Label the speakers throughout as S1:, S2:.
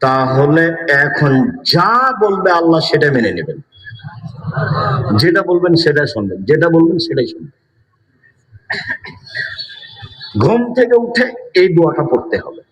S1: তাহলে এখন যা বলবে আল্লাহ সেটা মেনে নেবেন। যেটা বলবেন সেটা শুনবেন, যেটা বলবেন সেটাই শুনবেন। ঘুম থেকে উঠে এই দোয়াটা পড়তে হবে।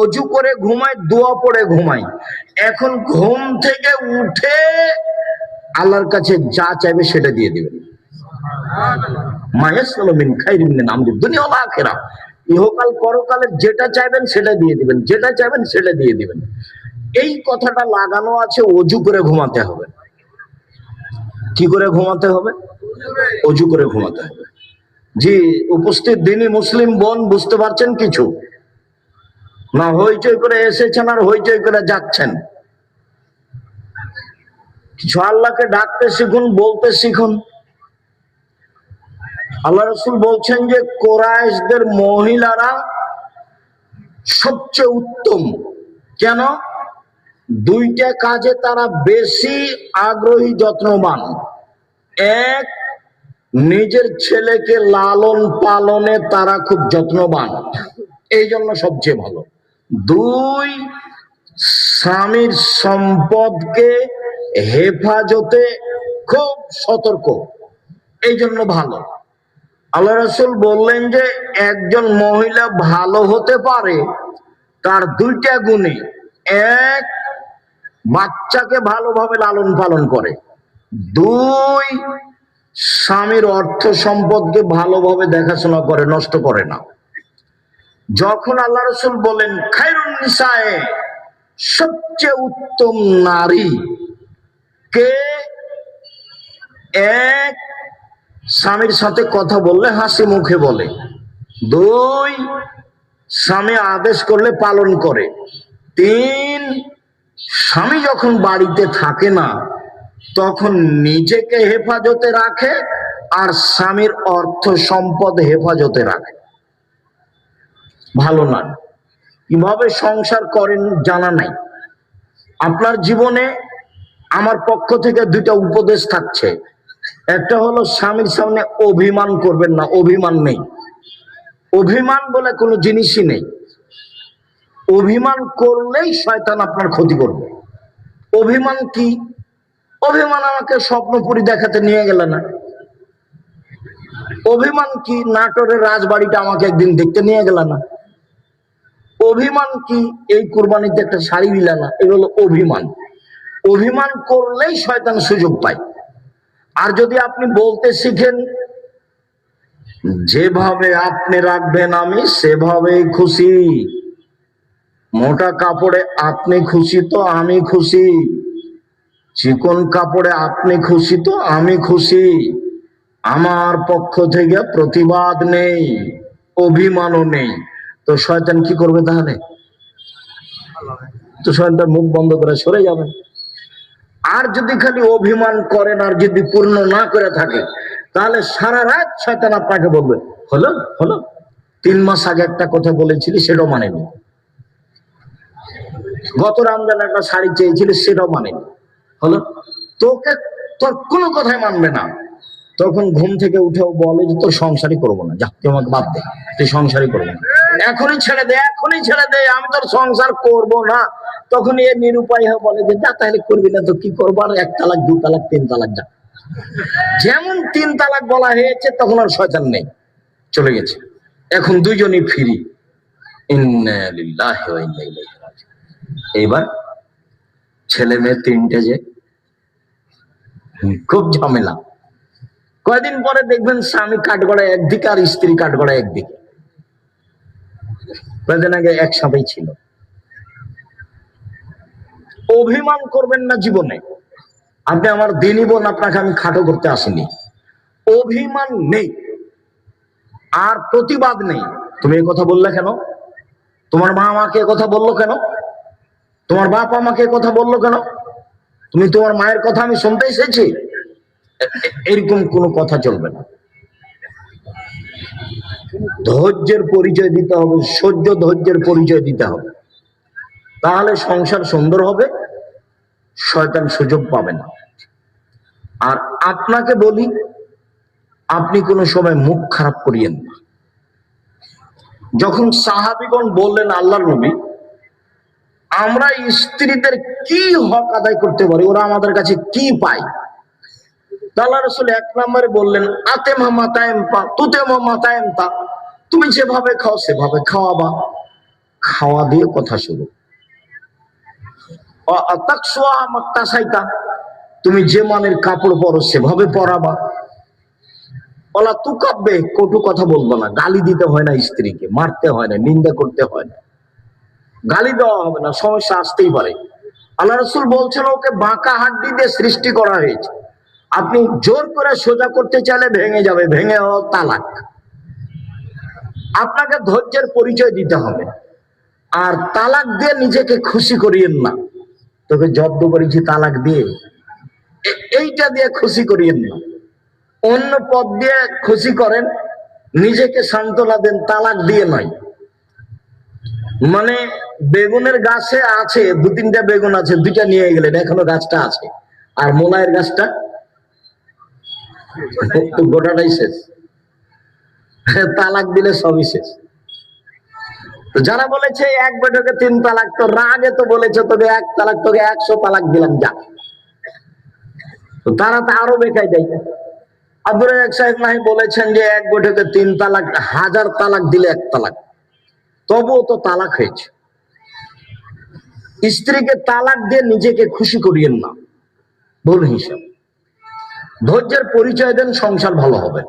S1: অজু করে ঘুমায়, দোয়া পড়ে ঘুমায়। এখন ঘুম থেকে উঠে আল্লাহর কাছে যা চাইবে সেটা দিয়ে দিবেন। মায়াসমিন খাইরিমিন আমরি দুনিয়া আখিরা। ইহকাল পরকালের যেটা চাইবেন সেটা দিয়ে দিবেন, যেটা চাইবেন সেটা দিয়ে দিবেন। এই কথাটা লাগানো আছে, অজু করে ঘুমাতে হবে। কি করে ঘুমাতে হবে? অজু করে ঘুমাতে হবে। জি, উপস্থিত দিনী মুসলিম বোন, বুঝতে পারছেন কিছু? না, হইচই করে এসেছেন আর হইচই করে যাচ্ছেন। কিছু আল্লাহকে ডাকতে শিখুন, বলতে শিখুন। আল্লাহ রসুল বলছেন যে কোরআশদের মহিলারা সবচেয়ে উত্তম। কেন? দুইটা কাজে তারা বেশি আগ্রহী, যত্নবান। এক, নিজের ছেলেকে লালন পালনে তারা খুব যত্নবান। এই জন্য সবচেয়ে ভালো। দুই স্বামীর সম্পদকে হেফাজতে খুব সতর্ক। এই জন্য ভালো। আল্লাহ রসুল বললেন যে, একজন মহিলা ভালো হতে পারে তার দুইটা গুণে। এক, বাচ্চাকে ভালোভাবে লালন পালন করে। দুই, স্বামীর অর্থ সম্পদকে ভালোভাবে দেখাশোনা করে, নষ্ট করে না। যখন আল্লাহ রসুল বলেন খাইরুন সবচেয়ে উত্তম নারী কে? এক, স্বামীর সাথে কথা বললে হাসি মুখে বলে। দুই, স্বামী আদেশ করলে পালন করে। তিন, স্বামী যখন বাড়িতে থাকে না, তখন নিজেকে হেফাজতে রাখে আর স্বামীর অর্থ সম্পদ হেফাজতে রাখে। ভালো না। কীভাবে সংসার করেন জানা নাই। আপনার জীবনে আমার পক্ষ থেকে দুইটা উপদেশ থাকছে। একটা হলো স্বামীর সামনে অভিমান করবেন না, অভিমান নেই। অভিমান বলে কোনো জিনিসই নেই। অভিমান করলেই শয়তান আপনার ক্ষতি করবে। অভিমান কি? অভিমান আমাকে স্বপ্নপুরি দেখাতে নিয়ে গেল না। অভিমান কি? নাটোরের রাজবাড়িটা আমাকে একদিন দেখতে নিয়ে গেল না। অভিমান কি? এই কুরবানিতে একটা শাড়ি দিল না, এগুলো হলো অভিমান। অভিমান করলেই শয়তান সুযোগ পায়। আর যদি আপনি বলতে শিখেন, যেভাবে আপনি রাখবেন আমি সেভাবেই খুশি। মোটা কাপড়ে আপনি খুশি তো আমি খুশি। চিকন কাপড়ে আপনি খুশি তো আমি খুশি। আমার পক্ষ থেকে প্রতিবাদ নেই, অভিমানও নেই। তো শয়তান কি করবে তাহলে? তো শয়তান মুখ বন্ধ করে সরে যাবে। আর যদি খালি অভিমান করেন আর যদি পূর্ণ না করে থাকে, তাহলে সারা রাত শয়তান আপনাকে বলবে, হলো হলো। তিন মাস আগে একটা কথা বলেছিলি, সেটাও মানেনি। গত রমজান একটা শাড়ি চেয়েছিলি, সেটাও মানেনি। হলো? তোকে তোর কোনো কথাই মানবে না। তখন ঘুম থেকে উঠেও বলে যে, তোর সংসারই করব না, যা, তুই আমাকে বাদ দে, তুই সংসারই করব না। এখনই ছেড়ে দে, এখনই ছেড়ে দে, আমি তোর সংসার করব না। তখন এ নিরুপায় হয়ে বলে যে, যা তাহলে করবি না তো কি করব? আর এক তালাক, দু তালাক, তিন তালাক যা। যেমন তিন তালাক বলা হয়েছে, তখন আর শয়তান নেই। চলে গেছে। এখন দুইজনই ফিরি। এইবার ছেলে মেয়ে তিনটে যে, খুব ঝামেলা। কয়দিন পরে দেখবেন স্বামী কাঠগড়া একদিকে আর স্ত্রী কাঠগড়া একদিকে। কয়দিন আগে একসাথেই ছিল। অভিমান করবেন না জীবনে। আপনি আমার দিনই বোন, আপনাকে আমি খাটো করতে আসিনি। অভিমান নেই। আর প্রতিবাদ নেই। তুমি এই কথা বললে কেন? তোমার মা আমাকে কথা বলল কেন? তোমার বাপ আমাকে কথা বলল কেন? তুমি তোমার মায়ের কথা আমি শুনতে এসেছি? এরকম কোনো কথা চলবে না। ধৈর্যের পরিচয় দিতে হবে, সহ্য ধৈর্যের পরিচয় দিতে হবে। তাহলে সংসার সুন্দর হবে, শয়তান সুযোগ পাবে না। আর আপনাকে বলি, আপনি কোনো সময় মুখ খারাপ করিয়েন না। যখন সাহাবিগণ বললেন আল্লাহর নবী, আমরা স্ত্রীদের কি হক আদায় করতে পারি, ওরা আমাদের কাছে কি পায়? রসুল এক নম্বরে বললেন আতে মা মাতায়েম পা তুতে মা মাতায়েম তা। তুমি যেভাবে খাও, সেভাবে খাওয়াবা। খাওয়া দিয়ে কথা শুরু তুমি যে মানের কাপড় পরো, সেভাবে পরাবা। বলা তু কাব্যে কটু কথা বলব না। গালি দিতে হয় না স্ত্রীকে, মারতে হয় না, নিন্দা করতে হয় না। গালি দেওয়া হবে না, সমস্যা আসতেই পারে। আল্লাহ রসুল বলছেন, ওকে বাঁকা হাড্ডি দিয়ে সৃষ্টি করা হয়েছে। আপনি জোর করে সোজা করতে চাইলে ভেঙে যাবে, ভেঙে তালাক। আপনাকে ধৈর্যের পরিচয় দিতে হবে। আর তালাক দিয়ে নিজেকে খুশি করিয়েন না। তোকে জব্দ করেছি তালাক দিয়ে, এইটা দিয়ে খুশি করিয়েন না। অন্য পথ দিয়ে খুশি করেন, নিজেকে সান্ত্বনা দেন, তালাক দিয়ে নয়। মানে বেগুনের গাছে আছে, দু তিনটা বেগুন আছে, দুইটা নিয়ে গেলেন, এখনও গাছটা আছে। আর মোলায়ের গাছটা, গোটাটাই শেষ। তালাক দিলে সবই শেষ। যারা বলেছে এক বৈঠকে তিন তালাক, তো রাগে তো বলেছে তোকে এক তালাক তোকে একশো তালাক দিলাম, যা। তারা তো আরও বেকায় দেয় আব্দুল রাজাক সাহেব নাহি বলেছেন যে এক বৈঠকে তিন তালাক, হাজার তালাক দিলে এক তালাক। তবুও তো তালাক হয়েছে। স্ত্রীকে তালাক দিয়ে নিজেকে খুশি করিয়েন না। ভুল হিসাব। ধৈর্যের পরিচয় দেন, সংসার ভালো হবে